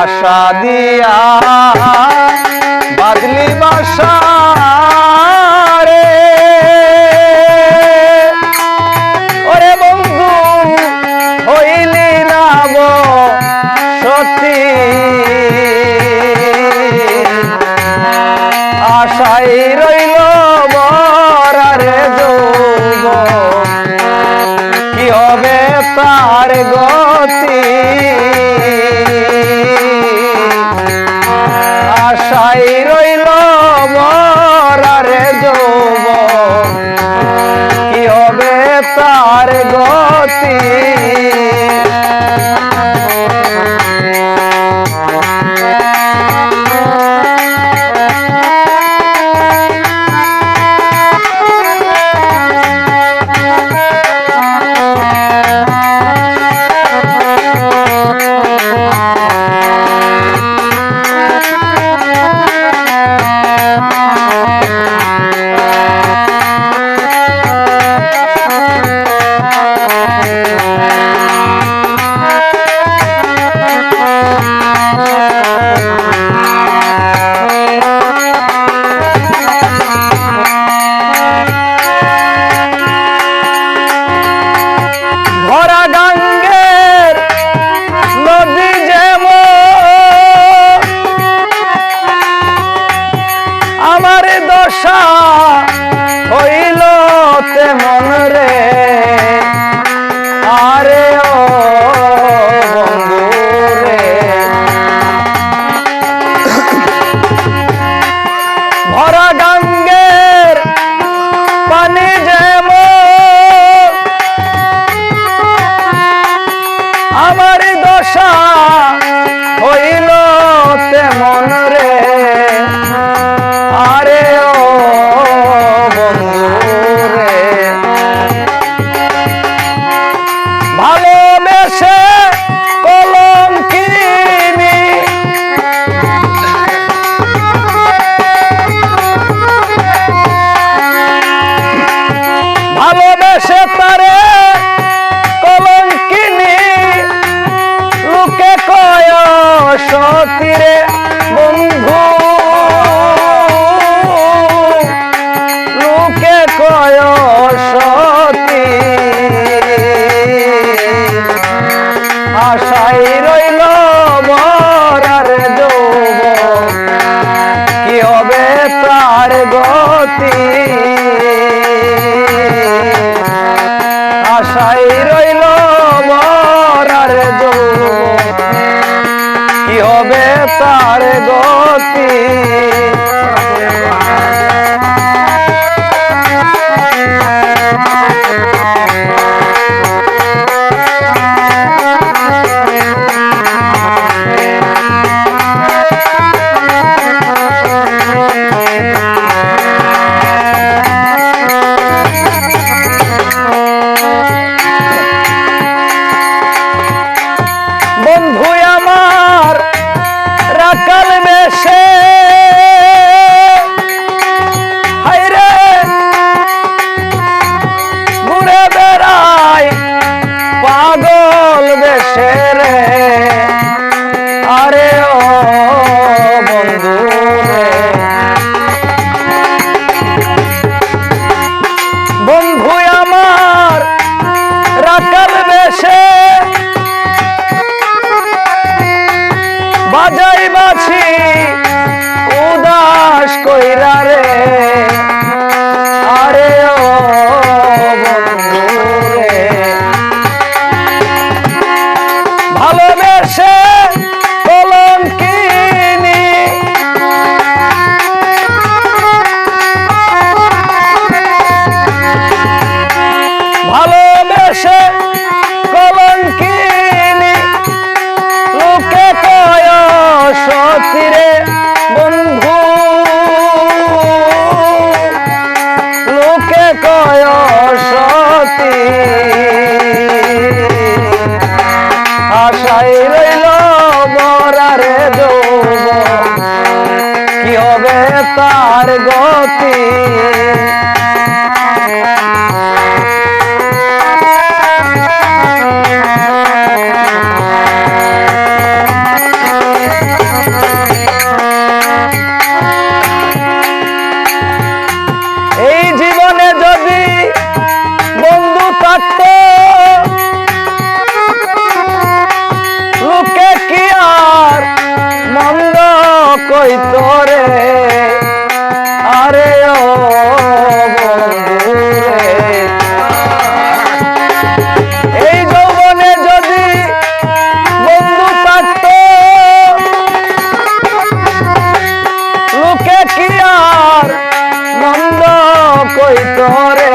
আশা দিয়া। বাদলি বাসা রে। ওরে বন্ধু, হইলি নাব সতী আশাই রইল বরারে যৌব কি হবে তার গো আমার দশা হইল তেমন রে। তার গতি। বন্ধু আমার রাখাল বেশে। বাজাই বাছি উদাস কইরা রে। কোথায় রইল মরারে দো কি হবে তার গতি? কই তোরে। আরে ও এই যৌবনে যদি বন্ধু থাকত, লোকে কি আর মন্দ কই তোরে